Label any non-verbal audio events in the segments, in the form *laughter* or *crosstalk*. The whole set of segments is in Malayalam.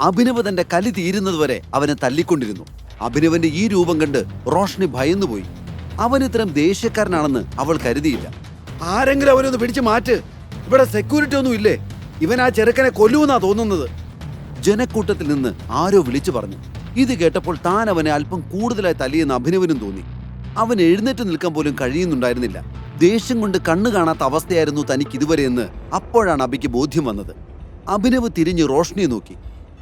അഭിനവ് തന്റെ കലി തീരുന്നതുവരെ അവനെ തല്ലിക്കൊണ്ടിരുന്നു. അഭിനവന്റെ ഈ രൂപം കണ്ട് റോഷ്നി ഭയന്നുപോയി. അവൻ ഇത്തരം ദേഷ്യക്കാരനാണെന്ന് അവൾ കരുതിയില്ല. ആരെങ്കിലും അവനൊന്ന് പിടിച്ചു മാറ്റ്. ഇവിടെ സെക്യൂരിറ്റി ഒന്നും ഇല്ലേ? ഇവൻ ആ ചെറുക്കനെ കൊല്ലുമെന്നാ തോന്നുന്നത്. ജനക്കൂട്ടത്തിൽ നിന്ന് ആരോ വിളിച്ചു പറഞ്ഞു. ഇത് കേട്ടപ്പോൾ താൻ അവനെ അല്പം കൂടുതലായി തല്ലിയെന്ന് അഭിനവനും തോന്നി. അവൻ എഴുന്നേറ്റ് നിൽക്കാൻ പോലും കഴിയുന്നുണ്ടായിരുന്നില്ല. ദേഷ്യം കൊണ്ട് കണ്ണു കാണാത്ത അവസ്ഥയായിരുന്നു തനിക്ക് ഇതുവരെയെന്ന് അപ്പോഴാണ് അബിക്ക് ബോധ്യം വന്നത്. അഭിനവ് തിരിഞ്ഞ് റോഷ്നിയെ നോക്കി.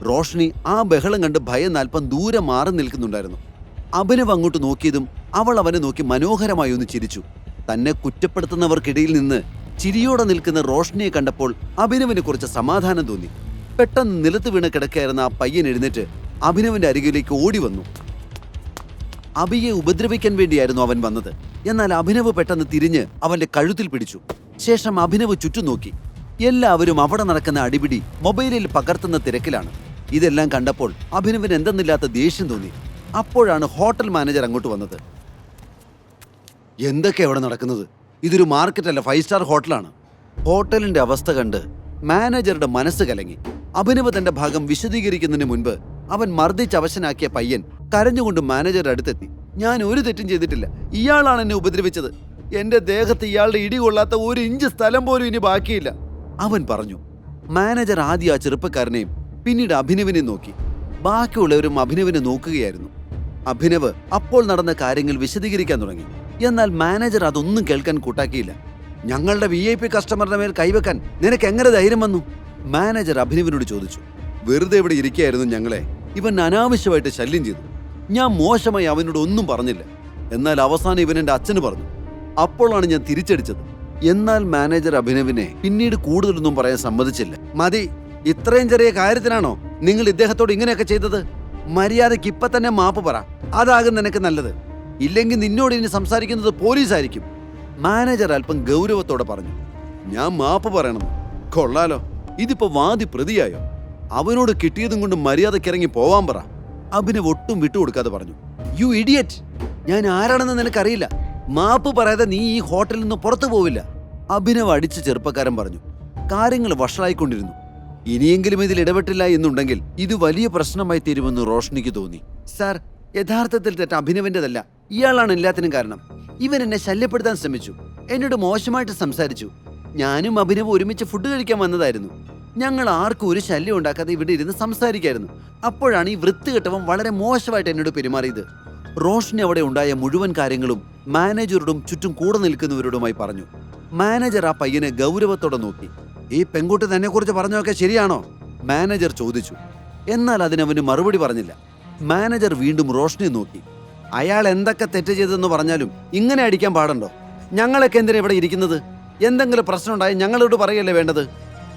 റോഷ്നി ആ ബഹളം കണ്ട് ഭയന്ന് അല്പം ദൂരെ മാറി നിൽക്കുന്നുണ്ടായിരുന്നു. അഭിനവ് അങ്ങോട്ട് നോക്കിയതും അവൾ അവനെ നോക്കി മനോഹരമായി ഒന്ന് ചിരിച്ചു. തന്നെ കുറ്റപ്പെടുത്തുന്നവർക്കിടയിൽ നിന്ന് ചിരിയോടെ നിൽക്കുന്ന റോഷ്നിയെ കണ്ടപ്പോൾ അഭിനവിന് കുറിച്ച് സമാധാനം തോന്നി. പെട്ടെന്ന് നിലത്ത് വീണ് കിടക്കായിരുന്ന ആ പയ്യൻ എഴുന്നേറ്റ് അഭിനവിന്റെ അരികിലേക്ക് ഓടി വന്നു. അബിയെ ഉപദ്രവിക്കാൻ വേണ്ടിയായിരുന്നു അവൻ വന്നത്. എന്നാൽ അഭിനവ് പെട്ടെന്ന് തിരിഞ്ഞ് അവന്റെ കഴുത്തിൽ പിടിച്ചു. ശേഷം അഭിനവ് ചുറ്റും നോക്കി. എല്ലാവരും അവിടെ നടക്കുന്ന അടിപിടി മൊബൈലിൽ പകർത്തുന്ന തിരക്കിലാണ്. ഇതെല്ലാം കണ്ടപ്പോൾ അഭിനവിന് എന്തെന്നില്ലാത്ത ദേഷ്യം തോന്നി. അപ്പോഴാണ് ഹോട്ടൽ മാനേജർ അങ്ങോട്ട് വന്നത്. എന്തൊക്കെ അവിടെ നടക്കുന്നത്? ഇതൊരു മാർക്കറ്റ് അല്ല ഫൈവ് സ്റ്റാർ ഹോട്ടലാണ്. ഹോട്ടലിന്റെ അവസ്ഥ കണ്ട് മാനേജറുടെ മനസ്സ് കലങ്ങി. അഭിനവ് തന്റെ ഭാഗം വിശദീകരിക്കുന്നതിന് മുൻപ് അവൻ മർദ്ദിച്ച് അവശനാക്കിയ പയ്യൻ കരഞ്ഞുകൊണ്ട് മാനേജറുടെ അടുത്തെത്തി. ഞാൻ ഒരു തെറ്റും ചെയ്തിട്ടില്ല. ഇയാളാണ് എന്നെ ഉപദ്രവിച്ചത്. എന്റെ ദേഹത്ത് ഇയാളുടെ ഇടി കൊള്ളാത്ത ഒരു ഇഞ്ച് സ്ഥലം പോലും ഇനി ബാക്കിയില്ല. അവൻ പറഞ്ഞു. മാനേജർ ആദ്യം ആ ചെറുപ്പക്കാരനെയും പിന്നീട് അഭിനവിനെ നോക്കി. ബാക്കിയുള്ളവരും അഭിനവിനെ നോക്കുകയായിരുന്നു. അഭിനവ് അപ്പോൾ നടന്ന കാര്യങ്ങൾ വിശദീകരിക്കാൻ തുടങ്ങി. എന്നാൽ മാനേജർ അതൊന്നും കേൾക്കാൻ കൂട്ടാക്കിയില്ല. ഞങ്ങളുടെ വി ഐ പി കസ്റ്റമറുടെ മേൽ കൈവെക്കാൻ നിനക്ക് എങ്ങനെ ധൈര്യം വന്നു? മാനേജർ അഭിനവിനോട് ചോദിച്ചു. വെറുതെ ഇവിടെ ഇരിക്കുകയായിരുന്നു ഞങ്ങളെ. ഇവൻ അനാവശ്യമായിട്ട് ശല്യം ചെയ്തു. ഞാൻ മോശമായി അവനോട് ഒന്നും പറഞ്ഞില്ല. എന്നാൽ അവസാനം ഇവൻ എന്റെ അച്ഛന് പറഞ്ഞു. അപ്പോഴാണ് ഞാൻ തിരിച്ചടിച്ചത്. എന്നാൽ മാനേജർ അഭിനവിനെ പിന്നീട് കൂടുതലൊന്നും പറയാൻ സമ്മതിച്ചില്ല. മതി ഇത്രയും ചെറിയ കാര്യത്തിനാണോ നിങ്ങൾ ഇദ്ദേഹത്തോട് ഇങ്ങനെയൊക്കെ ചെയ്തത്? മര്യാദയ്ക്ക് ഇപ്പൊ തന്നെ മാപ്പ് പറ. അതാകും നിനക്ക് നല്ലത്. ഇല്ലെങ്കിൽ നിന്നോട് ഇനി സംസാരിക്കുന്നത് പോലീസായിരിക്കും. മാനേജർ അല്പം ഗൗരവത്തോടെ പറഞ്ഞു. ഞാൻ മാപ്പ് പറയണം. കൊള്ളാലോ. ഇതിപ്പോ വാദി പ്രതിയായോ? അവനോട് കിട്ടിയതും കൊണ്ട് മര്യാദയ്ക്ക് ഇറങ്ങി പോവാൻ പറ. അബിനെ ഒട്ടും വിട്ടുകൊടുക്കാതെ പറഞ്ഞു. യു ഇഡിയറ്റ് ഞാൻ ആരാണെന്ന് നിനക്കറിയില്ല. മാപ്പ് പറയാതെ നീ ഈ ഹോട്ടലിൽ നിന്ന് പുറത്തു പോവില്ല. അഭിനവ് അടിച്ച ചെറുപ്പക്കാരൻ പറഞ്ഞു. കാര്യങ്ങൾ വഷളായിക്കൊണ്ടിരുന്നു. ഇനിയെങ്കിലും ഇതിൽ ഇടപെട്ടില്ല എന്നുണ്ടെങ്കിൽ ഇത് വലിയ പ്രശ്നമായി തീരുമെന്ന് റോഷ്നിക്ക് തോന്നി. സാർ യഥാർത്ഥത്തിൽ തെറ്റ് അഭിനവന്റേതല്ല ഇയാളാണ് എല്ലാത്തിനും കാരണം. ഇവൻ എന്നെ ശല്യപ്പെടുത്താൻ ശ്രമിച്ചു. എന്നോട് മോശമായിട്ട് സംസാരിച്ചു. ഞാനും അഭിനവ് ഒരുമിച്ച് ഫുഡ് കഴിക്കാൻ വന്നതായിരുന്നു. ഞങ്ങൾ ആർക്കും ഒരു ശല്യം ഉണ്ടാക്കാതെ ഇവിടെ ഇരുന്ന് സംസാരിക്കായിരുന്നു. അപ്പോഴാണ് ഈ വൃത്തികെട്ടവൻ വളരെ മോശമായിട്ട് എന്നോട് പെരുമാറിയത്. റോഷ്നി അവിടെ ഉണ്ടായ മുഴുവൻ കാര്യങ്ങളും മാനേജറോടും ചുറ്റും കൂടെ നിൽക്കുന്നവരോടുമായി പറഞ്ഞു. മാനേജർ ആ പയ്യനെ ഗൗരവത്തോടെ നോക്കി. ഈ പെൺകുട്ടി തന്നെ കുറിച്ച് പറഞ്ഞൊക്കെ ശരിയാണോ? മാനേജർ ചോദിച്ചു. എന്നാൽ അതിനവന് മറുപടി പറഞ്ഞില്ല. മാനേജർ വീണ്ടും റോഷ്നിയെ നോക്കി. അയാൾ എന്തൊക്കെ തെറ്റ് ചെയ്തെന്ന് പറഞ്ഞാലും ഇങ്ങനെ അടിക്കാൻ പാടുണ്ടോ? ഞങ്ങളൊക്കെ എന്തിനാ ഇവിടെ ഇരിക്കുന്നത്? എന്തെങ്കിലും പ്രശ്നം ഉണ്ടായി ഞങ്ങളോട് പറയല്ലേ വേണ്ടത്?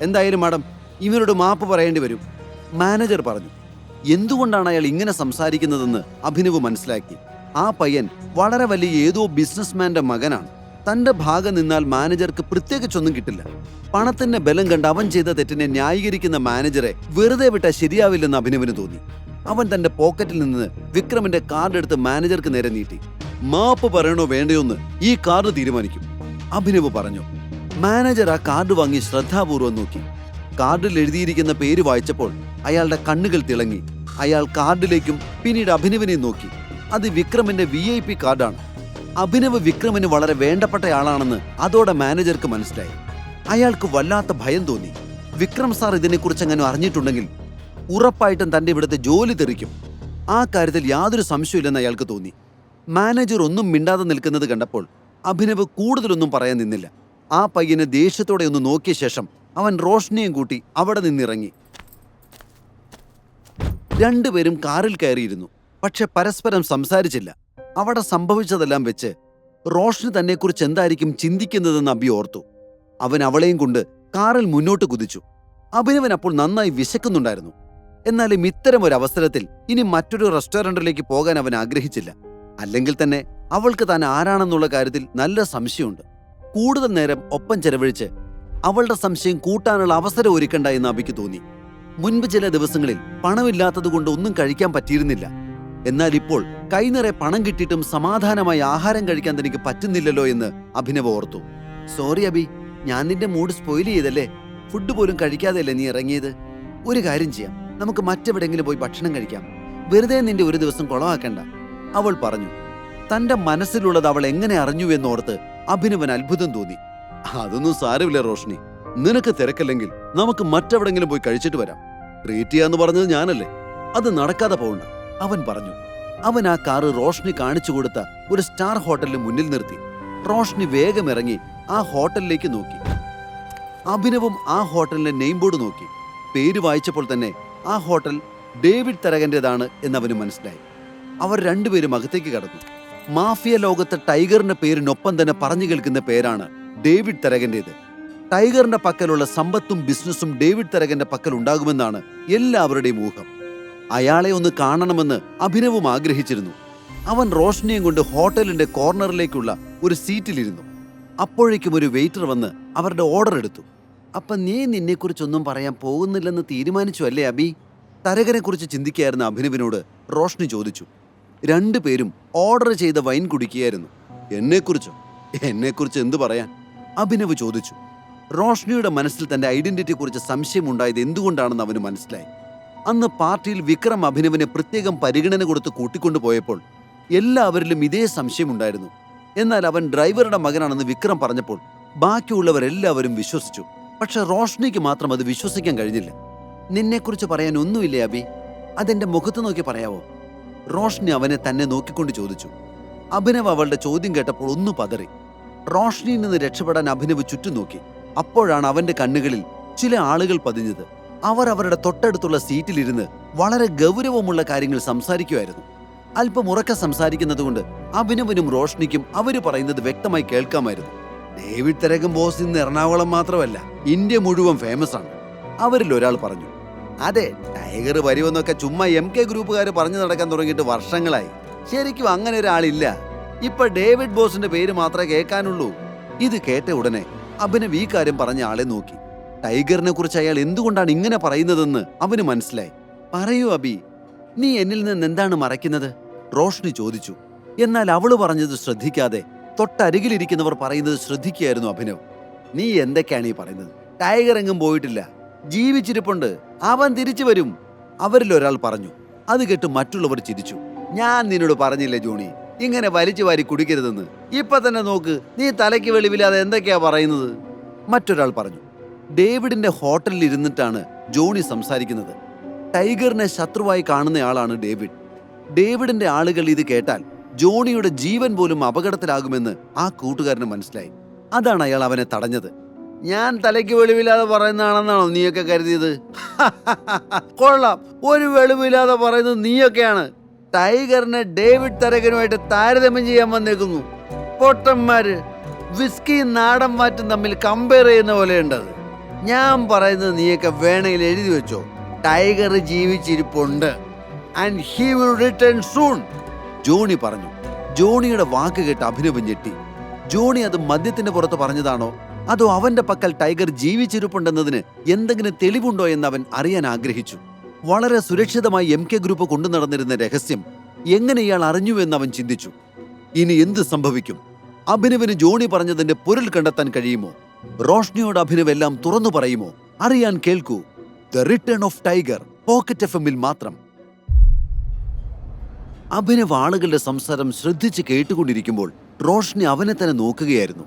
എന്തായാലും മാഡം ഇവരോട് മാപ്പ് പറയേണ്ടി വരും. മാനേജർ പറഞ്ഞു എന്തുകൊണ്ടാണ് അയാൾ ഇങ്ങനെ സംസാരിക്കുന്നതെന്ന് അഭിനവ് മനസ്സിലാക്കി. ആ പയ്യൻ വളരെ വലിയ ഏതോ ബിസിനസ്മാന്റെ മകനാണ്. തന്റെ ഭാഗം നിന്നാൽ മാനേജർക്ക് പ്രത്യേകിച്ചൊന്നും കിട്ടില്ല. പണത്തിന്റെ ബലം കണ്ട് അവൻ ചെയ്ത തെറ്റിനെ ന്യായീകരിക്കുന്ന മാനേജറെ വെറുതെ വിട്ടാൽ ശരിയാവില്ലെന്ന് അഭിനവിന് തോന്നി. അവൻ തന്റെ പോക്കറ്റിൽ നിന്ന് വിക്രമിന്റെ കാർഡ് എടുത്ത് മാനേജർക്ക് നേരെ നീട്ടി. മാപ്പ് പറയണോ വേണ്ടയോന്ന് ഈ കാർഡ് തീരുമാനിക്കും. അഭിനവ് പറഞ്ഞു. മാനേജർ ആ കാർഡ് വാങ്ങി ശ്രദ്ധാപൂർവം നോക്കി. കാർഡിൽ എഴുതിയിരിക്കുന്ന പേര് വായിച്ചപ്പോൾ അയാളുടെ കണ്ണുകൾ തിളങ്ങി. അയാൾ കാർഡിലേക്കും പിന്നീട് അഭിനവിനെയും നോക്കി. അത് വിക്രമിന്റെ വി ഐ പി കാർഡാണ്. അഭിനവ് വിക്രമിന് വളരെ വേണ്ടപ്പെട്ടയാളാണെന്ന് അതോടെ മാനേജർക്ക് മനസ്സിലായി. അയാൾക്ക് വല്ലാത്ത ഭയം തോന്നി. വിക്രം സാർ ഇതിനെക്കുറിച്ച് അങ്ങനെ അറിഞ്ഞിട്ടുണ്ടെങ്കിൽ ഉറപ്പായിട്ടും തന്റെ ഇവിടുത്തെ ജോലി തെറിക്കും. ആ കാര്യത്തിൽ യാതൊരു സംശയമില്ലെന്ന് അയാൾക്ക് തോന്നി. മാനേജർ ഒന്നും മിണ്ടാതെ നിൽക്കുന്നത് കണ്ടപ്പോൾ അഭിനവ് കൂടുതലൊന്നും പറയാൻ നിന്നില്ല. ആ പയ്യനെ ദേഷ്യത്തോടെ ഒന്ന് നോക്കിയ ശേഷം അവൻ റോഷ്നിയും കൂട്ടി അവിടെ നിന്നിറങ്ങി. രണ്ടുപേരും കാറിൽ കയറിയിരുന്നു. പക്ഷെ പരസ്പരം സംസാരിച്ചില്ല. അവിടെ സംഭവിച്ചതെല്ലാം വെച്ച് റോഷന് തന്നെക്കുറിച്ച് എന്തായിരിക്കും ചിന്തിക്കുന്നതെന്ന് അബി ഓർത്തു. അവൻ അവളെയും കൊണ്ട് കാറിൽ മുന്നോട്ട് കുതിച്ചു. അഭിനവൻ അപ്പോൾ നന്നായി വിശക്കുന്നുണ്ടായിരുന്നു. എന്നാലും ഇത്തരം ഒരു അവസരത്തിൽ ഇനി മറ്റൊരു റെസ്റ്റോറന്റിലേക്ക് പോകാൻ അവൻ ആഗ്രഹിച്ചില്ല. അല്ലെങ്കിൽ തന്നെ അവൾക്ക് താൻ ആരാണെന്നുള്ള കാര്യത്തിൽ നല്ല സംശയമുണ്ട്. കൂടുതൽ നേരം ഒപ്പം ചെലവഴിച്ച് അവളുടെ സംശയം കൂട്ടാനുള്ള അവസരം ഒരുക്കണ്ട എന്ന് അബിക്ക് തോന്നി. മുൻപ് ചില ദിവസങ്ങളിൽ പണമില്ലാത്തതുകൊണ്ട് ഒന്നും കഴിക്കാൻ പറ്റിയിരുന്നില്ല. എന്നാൽ ഇപ്പോൾ കൈനിറെ പണം കിട്ടിയിട്ടും സമാധാനമായി ആഹാരം കഴിക്കാൻ തനിക്ക് പറ്റുന്നില്ലല്ലോ എന്ന് അഭിനവ് ഓർത്തു. സോറി അബി ഞാൻ നിന്റെ മൂഡ് സ്പോയിൽ ചെയ്തല്ലേ? ഫുഡ് പോലും കഴിക്കാതെയല്ലേ നീ ഇറങ്ങിയത്? ഒരു കാര്യം ചെയ്യാം. നമുക്ക് മറ്റെവിടെങ്കിലും പോയി ഭക്ഷണം കഴിക്കാം. വെറുതെ നിന്റെ ഒരു ദിവസം കുളമാക്കണ്ട. അവൾ പറഞ്ഞു. തന്റെ മനസ്സിലുള്ളത് അവൾ എങ്ങനെ അറിഞ്ഞു എന്നോർത്ത് അഭിനവൻ അത്ഭുതം തോന്നി. അതൊന്നും സാരമില്ല റോഷ്നി. നിനക്ക് തിരക്കല്ലെങ്കിൽ നമുക്ക് മറ്റെവിടെങ്കിലും പോയി കഴിച്ചിട്ട് വരാം. ട്രീറ്റ് ചെയ്യാന്ന് പറഞ്ഞത് ഞാനല്ലേ. അത് നടക്കാതെ പോകണ്ട. അവൻ പറഞ്ഞു അവൻ ആ കാറ് റോഷ്നി കാണിച്ചു കൊടുത്ത ഒരു സ്റ്റാർ ഹോട്ടലിന് മുന്നിൽ നിർത്തി. റോഷ്നി വേഗം ഇറങ്ങി ആ ഹോട്ടലിലേക്ക് നോക്കി. അഭിനവും ആ ഹോട്ടലിന്റെ നെയിം ബോർഡ് നോക്കി. പേര് വായിച്ചപ്പോൾ തന്നെ ആ ഹോട്ടൽ ഡേവിഡ് തരകന്റേതാണ് എന്നവന് മനസ്സിലായി. അവർ രണ്ടുപേരും അകത്തേക്ക് കടന്നു. മാഫിയ ലോകത്ത് ടൈഗറിന്റെ പേരിനൊപ്പം തന്നെ പറഞ്ഞു കേൾക്കുന്ന പേരാണ് ഡേവിഡ് തരകന്റേത്. ടൈഗറിന്റെ പക്കലുള്ള സമ്പത്തും ബിസിനസ്സും ഡേവിഡ് തരകന്റെ പക്കൽ ഉണ്ടാകുമെന്നാണ് എല്ലാവരുടെയും ഊഹം. അയാളെ ഒന്ന് കാണണമെന്ന് അഭിനവും ആഗ്രഹിച്ചിരുന്നു. അവൻ റോഷ്നിയും കൊണ്ട് ഹോട്ടലിന്റെ കോർണറിലേക്കുള്ള ഒരു സീറ്റിലിരുന്നു. അപ്പോഴേക്കും ഒരു വെയിറ്റർ വന്ന് അവരുടെ ഓർഡർ എടുത്തു. അപ്പൊ നീ നിന്നെക്കുറിച്ചൊന്നും പറയാൻ പോകുന്നില്ലെന്ന് തീരുമാനിച്ചു അല്ലേ അബി? തരകനെ കുറിച്ച് ചിന്തിക്കായിരുന്ന അഭിനവിനോട് റോഷ്നി ചോദിച്ചു. രണ്ടുപേരും ഓർഡർ ചെയ്ത വൈൻ കുടിക്കുകയായിരുന്നു. എന്നെക്കുറിച്ചോ? എന്നെക്കുറിച്ച് എന്തു പറയാൻ? അഭിനവ് ചോദിച്ചു. റോഷ്നിയുടെ മനസ്സിൽ തന്റെ ഐഡന്റിറ്റിയെക്കുറിച്ച് സംശയമുണ്ടായത് എന്തുകൊണ്ടാണെന്ന് അവന് മനസ്സിലായി. അന്ന് പാർട്ടിയിൽ വിക്രം അഭിനവിനെ പ്രത്യേകം പരിഗണന കൊടുത്ത് കൂട്ടിക്കൊണ്ടുപോയപ്പോൾ എല്ലാവരിലും ഇതേ സംശയമുണ്ടായിരുന്നു എന്നാൽ അവൻ ഡ്രൈവറുടെ മകനാണെന്ന് വിക്രം പറഞ്ഞപ്പോൾ ബാക്കിയുള്ളവരെല്ലാവരും വിശ്വസിച്ചു. പക്ഷെ റോഷ്നിക്ക് മാത്രം അത് വിശ്വസിക്കാൻ കഴിഞ്ഞില്ല. നിന്നെക്കുറിച്ച് പറയാൻ ഒന്നുമില്ലേ അബി? അതെന്റെ മുഖത്ത് നോക്കി പറയാവോ? റോഷ്നി അവനെ തന്നെ നോക്കിക്കൊണ്ട് ചോദിച്ചു. അഭിനവ് അവളുടെ ചോദ്യം കേട്ടപ്പോൾ ഒന്ന് പതറി. റോഷ്നിയിൽ നിന്ന് രക്ഷപ്പെടാൻ അഭിനവ് ചുറ്റും നോക്കി. അപ്പോഴാണ് അവന്റെ കണ്ണുകളിൽ ചില ആളുകൾ പതിഞ്ഞത്. അവർ അവരുടെ തൊട്ടടുത്തുള്ള സീറ്റിലിരുന്ന് വളരെ ഗൗരവമുള്ള കാര്യങ്ങൾ സംസാരിക്കുമായിരുന്നു അല്പം ഉറക്കെ സംസാരിക്കുന്നതുകൊണ്ട് അഭിനവനും റോഷ്നിക്കും അവർ പറയുന്നത് വ്യക്തമായി കേൾക്കാമായിരുന്നു. ഡേവിഡ് തരകം ബോസ് ഇന്ന് എറണാകുളം മാത്രമല്ല ഇന്ത്യ മുഴുവൻ ഫേമസ് ആണ്. അവരിൽ ഒരാൾ പറഞ്ഞു അതെ ടൈഗർ വരുമെന്നൊക്കെ ചുമ്മാ എം കെ ഗ്രൂപ്പുകാർ പറഞ്ഞു നടക്കാൻ തുടങ്ങിയിട്ട് വർഷങ്ങളായി. ശരിക്കും അങ്ങനെ ഒരാളില്ല. ഇപ്പൊ ഡേവിഡ് ബോസിന്റെ പേര് മാത്രമേ കേൾക്കാനുള്ളൂ. ഇത് കേട്ട ഉടനെ അഭിനവ് ഈ കാര്യം പറഞ്ഞ ആളെ നോക്കി. ടൈഗറിനെ കുറിച്ച് അയാൾ എന്തുകൊണ്ടാണ് ഇങ്ങനെ പറയുന്നതെന്ന് അവന് മനസ്സിലായി. പറയൂ അബി. നീ എന്നിൽ നിന്ന് എന്താണ് മറയ്ക്കുന്നത്? റോഷ്നി ചോദിച്ചു. എന്നാൽ അവൾ പറഞ്ഞത് ശ്രദ്ധിക്കാതെ തൊട്ടരികിലിരിക്കുന്നവർ പറയുന്നത് ശ്രദ്ധിക്കുകയായിരുന്നു അഭിനവ്. നീ എന്തൊക്കെയാണ് ഈ പറയുന്നത്? ടൈഗർ എങ്ങും പോയിട്ടില്ല. ജീവിച്ചിരിപ്പുണ്ട്. അവൻ തിരിച്ചു വരും. അവരിൽ ഒരാൾ പറഞ്ഞു. അത് കേട്ട് മറ്റുള്ളവർ ചിരിച്ചു. ഞാൻ നിന്നോട് പറഞ്ഞില്ലേ ജോണി? ഇങ്ങനെ വലിച്ചു വാരി കുടിക്കരുതെന്ന്. ഇപ്പൊ തന്നെ നോക്ക് നീ തലയ്ക്ക് വെളിവില്ലാതെ എന്തൊക്കെയാ പറയുന്നത്? മറ്റൊരാൾ പറഞ്ഞു. ഡേവിഡിന്റെ ഹോട്ടലിൽ ഇരുന്നിട്ടാണ് ജോണി സംസാരിക്കുന്നത്. ടൈഗറിനെ ശത്രുവായി കാണുന്നയാളാണ് ഡേവിഡ്. ഡേവിഡിന്റെ ആളുകൾ ഇത് കേട്ടാൽ ജോണിയുടെ ജീവൻ പോലും അപകടത്തിലാകുമെന്ന് ആ കൂട്ടുകാരന് മനസ്സിലായി. അതാണ് അയാൾ അവനെ തടഞ്ഞത്. ഞാൻ തലയ്ക്ക് വെളിവില്ലാതെ പറയുന്നതാണെന്നാണോ നീയൊക്കെ കരുതിയത്? *laughs* കൊള്ളാം. ഒരു വെളിവില്ലാതെ പറയുന്നത് നീയൊക്കെയാണ്. ടൈഗറിനെ ഡേവിഡ് തരകനുമായിട്ട് താരതമ്യം ചെയ്യാൻ വന്നേക്കുന്നു. പൊട്ടന്മാര് വിസ്കി നാടൻ മാറ്റും തമ്മിൽ കമ്പയർ ചെയ്യുന്ന പോലെയുണ്ടത് ഞാൻ പറയുന്നത് നീയൊക്കെ വേണമെങ്കിൽ എഴുതി വെച്ചോ. ടൈഗർ ജീവിച്ചിരിപ്പുണ്ട്. And he will return soon Johnny പറഞ്ഞു. ജോണിയുടെ വാക്ക് കേട്ട് അഭിനവ് ഞെട്ടി. ജോണി അത് മദ്യത്തിന്റെ പുറത്ത് പറഞ്ഞതാണോ? അതോ അവന്റെ പക്കൽ ടൈഗർ ജീവിച്ചിരിപ്പുണ്ടെന്നതിന് എന്തെങ്കിലും തെളിവുണ്ടോ എന്ന് അവൻ അറിയാൻ ആഗ്രഹിച്ചു. വളരെ സുരക്ഷിതമായി എം കെ ഗ്രൂപ്പ് കൊണ്ടു നടന്നിരുന്ന രഹസ്യം എങ്ങനെ ഇയാൾ അറിഞ്ഞു എന്ന് അവൻ ചിന്തിച്ചു. ഇനി എന്ത് സംഭവിക്കും? അഭിനവിന് ജോണി പറഞ്ഞതിന്റെ പൊരുൾ കണ്ടെത്താൻ കഴിയുമോ? റോഷ്നിയോട് അഭിനവെല്ലാം തുറന്നു പറയുമോ? അറിയാൻ കേൾക്കൂ. The return of tiger pocket F എമ്മിൽ മാത്രം. അഭിനവ് ആളുകളുടെ സംസാരം ശ്രദ്ധിച്ച് കേട്ടുകൊണ്ടിരിക്കുമ്പോൾ റോഷ്നി അവനെ തന്നെ നോക്കുകയായിരുന്നു.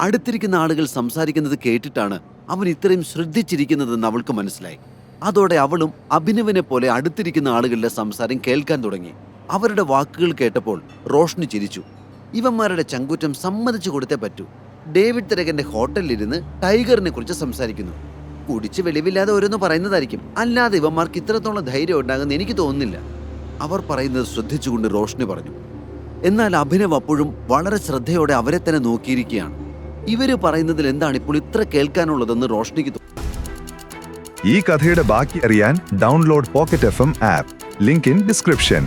അടുത്തിരിക്കുന്ന ആളുകൾ സംസാരിക്കുന്നത് കേട്ടിട്ടാണ് അവൻ ഇത്രയും ശ്രദ്ധിച്ചിരിക്കുന്നതെന്ന് അവൾക്ക് മനസ്സിലായി. അതോടെ അവളും അഭിനവിനെ പോലെ അടുത്തിരിക്കുന്ന ആളുകളുടെ സംസാരം കേൾക്കാൻ തുടങ്ങി. അവരുടെ വാക്കുകൾ കേട്ടപ്പോൾ റോഷ്നി ചിരിച്ചു. ഇവന്മാരുടെ ചങ്കുറ്റം സമ്മതിച്ചു കൊടുത്തേ പറ്റൂ. ഡേവിഡ് തിരകന്റെ ഹോട്ടലിലിരുന്ന് ടൈഗറിനെ കുറിച്ച് സംസാരിക്കുന്നു. കുടിച്ച് വെളിവില്ലാതെ ഓരോന്ന് പറയുന്നതായിരിക്കും. അല്ലാതെ ഇവന്മാർക്ക് ഇത്രത്തോളം ധൈര്യം ഉണ്ടാകുന്ന എനിക്ക് തോന്നുന്നില്ല. അവർ പറയുന്നത് ശ്രദ്ധിച്ചുകൊണ്ട് റോഷ്നി പറഞ്ഞു. എന്നാൽ അഭിനവ് അപ്പോഴും വളരെ ശ്രദ്ധയോടെ അവരെ തന്നെ നോക്കിയിരിക്കുകയാണ്. ഇവർ പറയുന്നതിൽ എന്താണ് ഇപ്പോൾ ഇത്ര കേൾക്കാനുള്ളതെന്ന് റോഷ്നിക്ക് തോന്നി ഈ കഥയുടെ ബാക്കി അറിയാൻ download pocket F M app. Link in description.